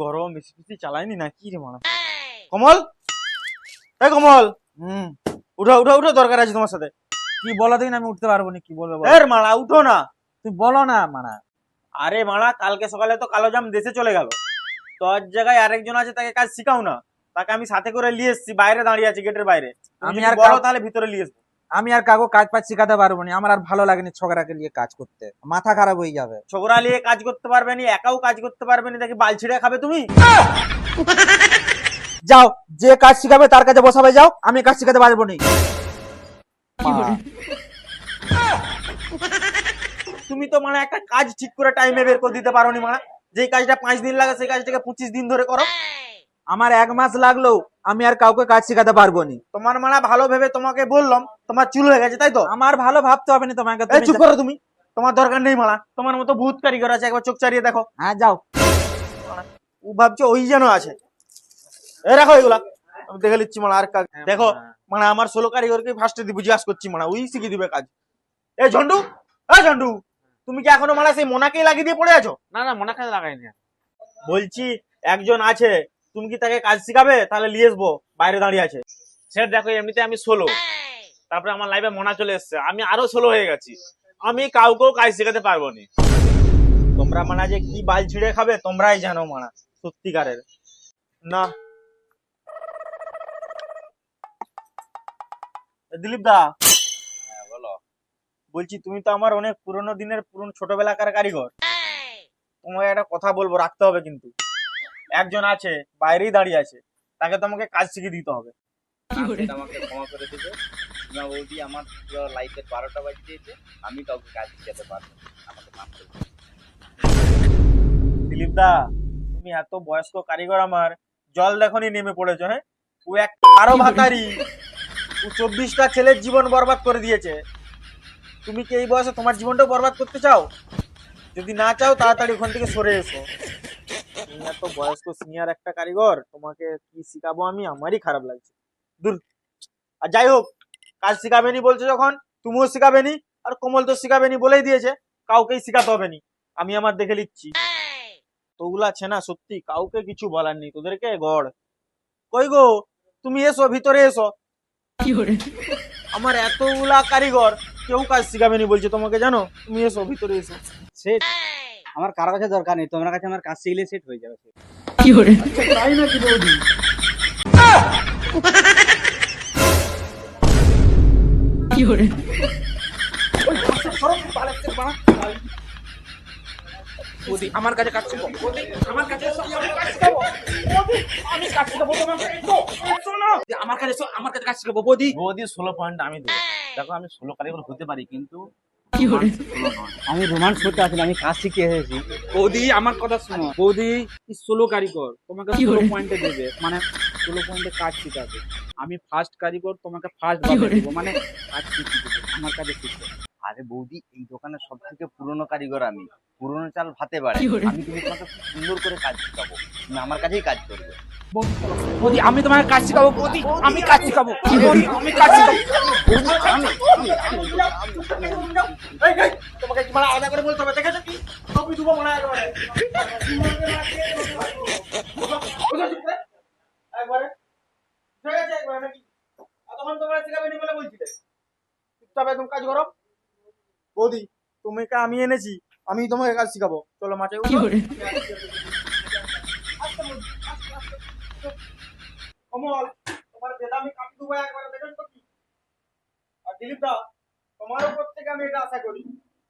গরম এসি ফেসি চালাইনি না কি রে মারা কমল? এই কমল! হুম। উঠো উঠো উঠো দরকার আছে তোমার সাথে। কি বলো দিন আমি উঠতে পারব না কি বলবে বলো? এর মারা উঠো না। তুই বলো না মানা আরে মারা কালকে সকালে তো কালো জাম দেশে চলে গেল। তোর জায়গায় আরেকজন আছে তাকে কাজ শিখাও না। তাকে আমি সাথে করে নিয়ে এসেছি বাইরে দাঁড়িয়ে আছে গেটের বাইরে। তুমি আমি আর বলো তাহলে ভিতরে নিয়ে আসব আমি আর কাকু কাজ পাচ্ছি শিখাতে পারব না। আমার আর ভালো লাগেনি ছোকরাকে নিয়ে কাজ করতে। মাথা খারাপ হয়ে যাবে। ছোকরা নিয়ে কাজ করতে পারবে নি একাও কাজ করতে পারবে না দেখি বাল ছিঁড়ে খাবে তুমি। যাও যে কাজ শিখাবে তার কাছে বসাবে যাও। আমি কাজ শিখাতে পারব না। তুমি তো মানে একটা কাজ ঠিক করে টাইমে বের করে দিতে পারো নি মানে যেই কাজটা পাঁচ দিন লাগে সেই কাজটাকে পঁচিশ দিন ধরে করো। আমার এক মাস লাগল আমি আর কাউকে কাজ শিখাতে পারব না। তোমার মানে ভালো ভেবে তোমাকে বললাম তোমার চুল হয়ে গেছে তাই তো? আমার ভালো ভাবতে হবে না তোমাকে এই চুপ করো তুমি। তোমার দরকার নেই মালা। তোমার মতো ভূত কারিগর আছে একবার চোখ চারিয়ে দেখো। হ্যাঁ যাও। ও ভাবছে ওই যেন আছে। এ রাখো এগুলা। আমি দেখে নিচ্ছি মানে আর কাজ দেখো মানে আমার ষোলো কারিগরকে ফার্স্টে দিব জিজ্ঞাসা করছি মানে ওই শিখিয়ে দিবে কাজ। এ ঝন্ডু এ ঝন্ডু তুমি কি এখনও মানে সেই মোনাকেই লাগিয়ে দিয়ে পড়ে আছো? না না মনে কাজে লাগাইনি। বলছি একজন আছে তুমি কি তাকে কাজ শিখাবে? তাহলে নিয়ে আসব। বাইরে দাঁড়িয়ে আছে। স্যার দেখো এমনিতে আমি ষোলো তারপরে আমার লাইফে মনা চলে এসছে। আমি আরও ষোলো হয়ে গেছি। আমি কাউকেও কাজ শেখাতে পারব না। তোমরা মানে যে কি বাল ছিঁড়ে খাবে তোমরাই জানো মানা। সত্যিকারের। না। দিলীপ দা। বলো। বলছি তুমি তো আমার অনেক পুরনো দিনের পুরনো ছোটবেলাকার কারিগর। তোমাকে একটা কথা বলব রাখতে হবে কিন্তু। একজন আছে বাইরেই দাঁড়িয়ে আছে তাকে তোমাকে কাজ শিখিয়ে দিতে হবে। আমাকে ক্ষমা করে দেবে। না বৌদি আমার পুরো লাইফের বারোটা বাজে দিয়েছে আমি কাউকে কাজ দিতে পারব আমাকে মাফ করে দিলীপ দা তুমি এত বয়স্ক কারিগর আমার জল দেখনি নেমে পড়েছো হ্যাঁ? ও এক আরও ভাকারি ও চব্বিশটা ছেলের জীবন বরবাদ করে দিয়েছে। তুমি কি এই বয়সে তোমার জীবনটাও বরবাদ করতে চাও? যদি না চাও তাড়াতাড়ি ওখান থেকে সরে এসো। তুমি এত বয়স্ক সিনিয়র একটা কারিগর তোমাকে কি শিখাবো আমি? আমারই খারাপ লাগছে। দূর। আর যাই হোক কাজ শিখাবেনি বলছে যখন তুমিও শিখাবেনি আর কোমল তো শিখাবেনি বলেই দিয়েছে কাউকেই শিখাতে হবে নি। আমি আমার দেখে নিচ্ছি তোগুলা আছে না সত্যি কাউকে কিছু বলার নেই তোদেরকে গড়। কই গো তুমি এসো ভিতরে এসো। আমার এতগুলা কারিগর কেউ কাজ শিখাবেনি বলছে তোমাকে জানো? তুমি এসো ভিতরে এসো। সেট আমার কারও কাছে দরকার নেই তোমার কাছে আমার কাজ শিখলে সেট হয়ে যাবে। তাই নাকি বৌদি বৌদি আমার কাছে কাজ শিখো বৌদি আমার কাছে আমি কাজ শিখাবো বৌদি আমি কাজ শিখাবো তোমাকে এসো, এসো না। আমার কাছে আমার কাছে কাজ শিখাবো বৌদি বৌদি ষোলো পয়েন্ট আমি দেবো। দেখো আমি ষোলো কারিগর হতে পারি কিন্তু আমি রোমান্স করতে আসলে আমি কাজ শিখে এসেছি বৌদি আমার কথা শোনো বৌদি ষোলো কারিগর তোমাকে ষোলো পয়েন্টে দেবে মানে ষোলো পয়েন্টে কাজ শিখাবে আমি ফার্স্ট কারিগর তোমাকে ফার্স্ট দেবো মানে কাজ শিখিয়ে দেবো আমার কাছে শিখবে আরে বৌদি এই দোকানের সব থেকে পুরনো কারিগর আমি পুরনো চাল ভাতে পারে আমি কিন্তু তোমাকে খুব সুন্দর করে কাজ শিখাবো তুমি আমার কাছেই কাজ করবে বৌদি আমি তোমাকে কাজ শিখাবো বৌদি আমি কাজ শিখাবো আমি কাজ শিখাবো তোমাকে কি মানে আলাদা করে বলতে হবে? দেখেছ কি? সবই দুবো মনে হয় একেবারে। ঠিক আছে একবারে নাকি? তখন তোমরা শিখাবেনি বলে বলছিলে। চুপচাপ একদম কাজ করো। বৌদি তোমাকে আমি এনেছি। আমি তোমাকে কাজ শিখাবো। চলো মাঠে বৌদি, তোমার দুবো একবারে। দেখেন তো কি? আর দিলীপ দা তোমার উপর থেকে আমি এটা আশা করি।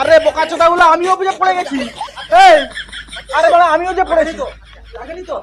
আরে, বোকা চোদা গুলো, আমিও বুঝে পড়ে গেছি। আরে বড় আমিও যে পড়েছি তো লাগেনি তো